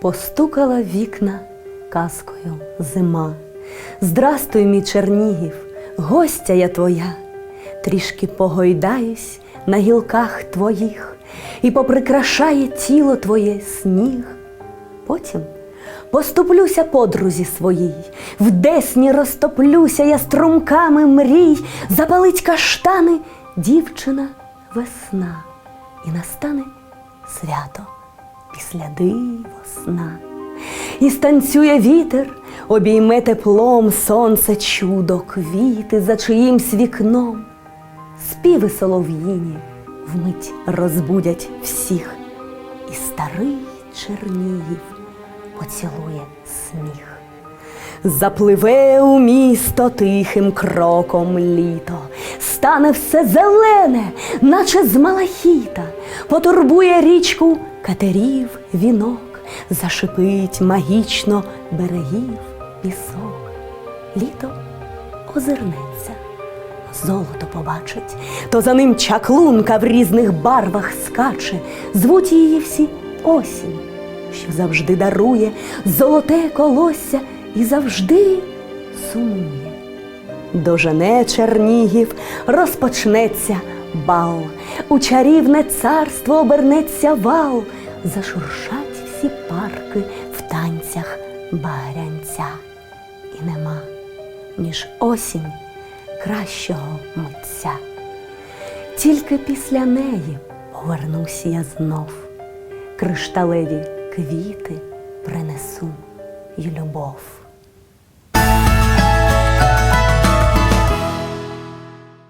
Постукала вікна казкою зима. Здрастуй, мій Чернігів, гостя я твоя, трішки погойдаюсь на гілках твоїх, і поприкрашає тіло твоє сніг. Потім поступлюся подрузі своїй, в десні розтоплюся я струмками мрій, запалить каштани дівчина весна, і настане свято після диво сна. І станцює вітер, обійме теплом сонце чудо, квіти за чиїмсь вікном. Співи солов'їні вмить розбудять всіх, і старий Чернігів поцілує сміх. Запливе у місто тихим кроком літо, стане все зелене, наче з малахіта, потурбує річку катерів вінок, зашипить магічно берегів пісок. Літо озирнеться, золото побачить, то за ним чаклунка в різних барвах скаче, звуть її всі осінь, що завжди дарує золоте колосся і завжди сумує. Дожене Чернігів, розпочнеться бал, у чарівне царство обернеться вал, зашуршать всі парки в танцях багрянця. І нема, ніж осінь кращого митця. Тільки після неї повернусь я знов, кришталеві квіти принесу й любов.